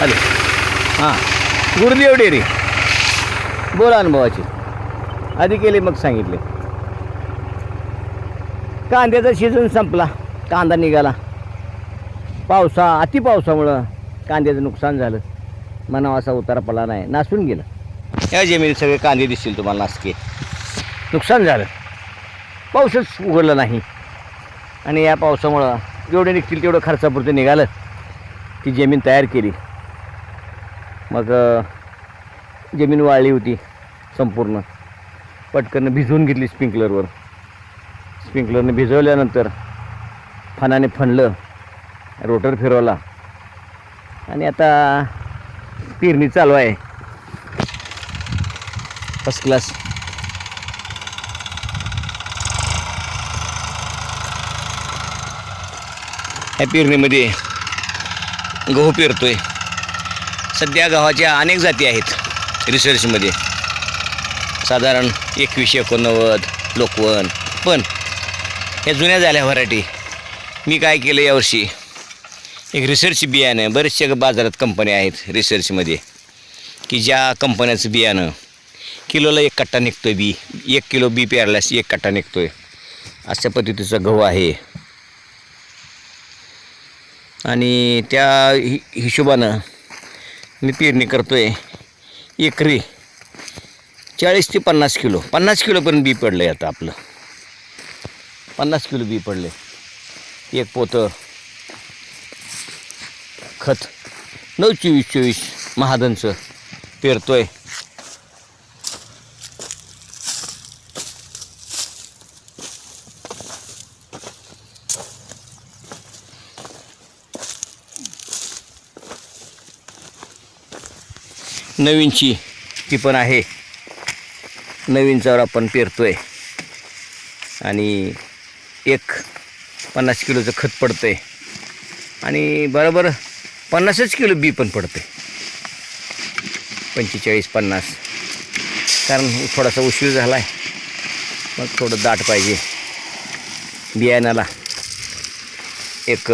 Hello. हां. Gurudev dairy बोला अनुभवाची आधी केले मग सांगितले. कांद्याचा सीझन संपला. कांदा निघाला. पावसा अति पावसामुळं कांद्याचं नुकसान झालं. मनावा असा उतारा पडला नाही. नासून गेलं. या जमिनीत सगळे कांदे दिसतील तुम्हाला नासके. नुकसान झालं. पाऊसच उघडला नाही. आणि या पावसामुळं जेवढे निघतील तेवढं खर्चापुरतं निघालं. ती जमीन तयार केली. मग जमीन वाळली होती संपूर्ण. पटकन भिजवून घेतली स्प्रिंकलरवर. स्प्रिंकलरने भिजवल्यानंतर फणाने फणलं रोटर फिरवला. आणि आता पेरणी चालू आहे. फर्स्ट क्लास ह्या पेरणीमध्ये गहू पेरतोय. सध्या गव्हाच्या अनेक जाती आहेत रिसर्चमध्ये साधारण एकवीसशे एकोणनव्वद लोकवन. पण ह्या जुन्या झाल्या व्हरायटी मी काय केलं यावर्षी एक रिसर्च बियाणं. बरेचसे बाजारात कंपन्या आहेत रिसर्चमध्ये की ज्या कंपन्याचं बियाणं किलोला एक कट्टा निघतो आहे बी. एक किलो बी पेरल्यास एक कट्टा निघतो आहे अशा पद्धतीचा गहू आहे. आणि त्या हि हिशोबानं मी पेरणी करतो आहे एकरी चाळीस ते पन्नास किलो. पन्नास किलोपर्यंत बी पडलं आहे आता आपलं. पन्नास किलो बी पडले एक पोतं खत नऊ चोवीस चोवीस महादनचं पेरतो आहे नवीनची. ती पण आहे. नवीनच्यावर आपण पेरतो आहे आणि एक पन्नास किलोचं खत पडतं आहे आणि बरोबर पन्नासच किलो बी पण पडते पंचेचाळीस पन्नास. कारण थोडासा उशीर झाला आहे मग थोडं दाट पाहिजे. बियाण्याला. एक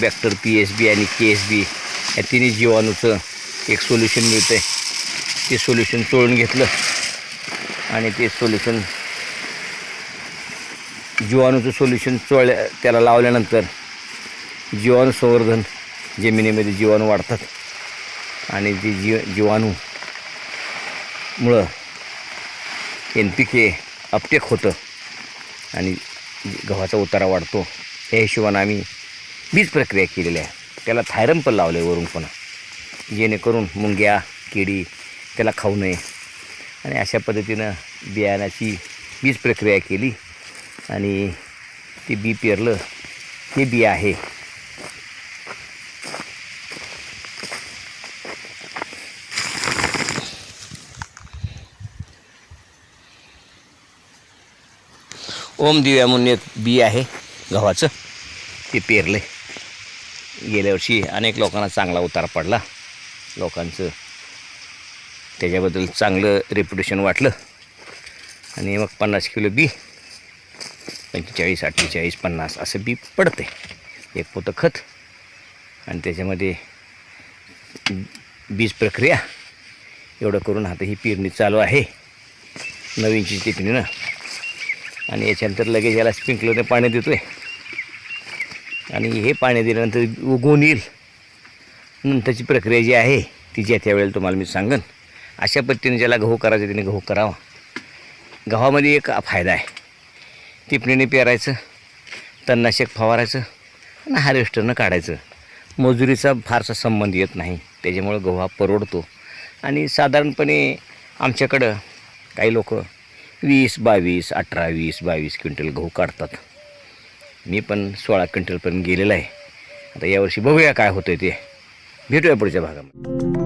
बॅक्टर पी एस बी आणि के एस बी या तिन्ही जीवाणूचं एक सोल्युशन मिळतं आहे ते सोल्युशन चोळून घेतलं. आणि ते सोल्युशन जीवाणूचं सोल्युशन चोळल्या त्याला लावल्यानंतर जीवाणू संवर्धन जमिनीमध्ये जीवाणू वाढतात. आणि ते जी जीवाणू मुळं एन पी के अपटेक होतं. आणि गव्हाचा उतारा वाढतो. या हिशोबानं आम्ही बीज प्रक्रिया केलेली आहे. त्याला थायरम पण लावलं आहे वरून पण जेणेकरून मुंग्या केळी त्याला खाऊ नये. आणि अशा पद्धतीनं बियाण्याची बीज प्रक्रिया केली आणि ते बी पेरलं. हे बी आहे. ओम दिव्या म्हणून एक बी आहे गव्हाचं. ते पेरले. गेल्या वर्षी अनेक लोकांना चांगला उतार पडला. लोकांचं. त्याच्याबद्दल चांगलं रेप्युटेशन वाटलं. आणि मग पन्नास किलो बी पंचेचाळीस अठ्ठेचाळीस पन्नास असं बी पडते एक पोतं खत आणि त्याच्यामध्ये बीज प्रक्रिया एवढं करून आता ही पेरणी चालू आहे. नवीनची टिपणीनं आणि याच्यानंतर लगेच याला स्प्रिंकलरने पाणी देतो आहे आणि हे पाणी दिल्यानंतर उगवून येईल. नंतरची प्रक्रिया जी आहे ती ज्या त्यावेळेला तुम्हाला मी सांगन. अशा पद्धतीने ज्याला गहू करायचं त्याने गहू करावा. गव्हामध्ये एक फायदा आहे. टिपणीने पेरायचं तणनाशक फवारायचं आणि हार्वेस्टरनं काढायचं. मजुरीचा फारसा संबंध येत नाही. त्याच्यामुळं गहू हा परवडतो. आणि साधारणपणे आमच्याकडं काही लोक वीस बावीस अठरा वीस बावीस क्विंटल गहू काढतात. मी पण सोळा क्विंटलपर्यंत गेलेला आहे. आता यावर्षी बघूया काय होतं ते. भेटूया पुढच्या भागामध्ये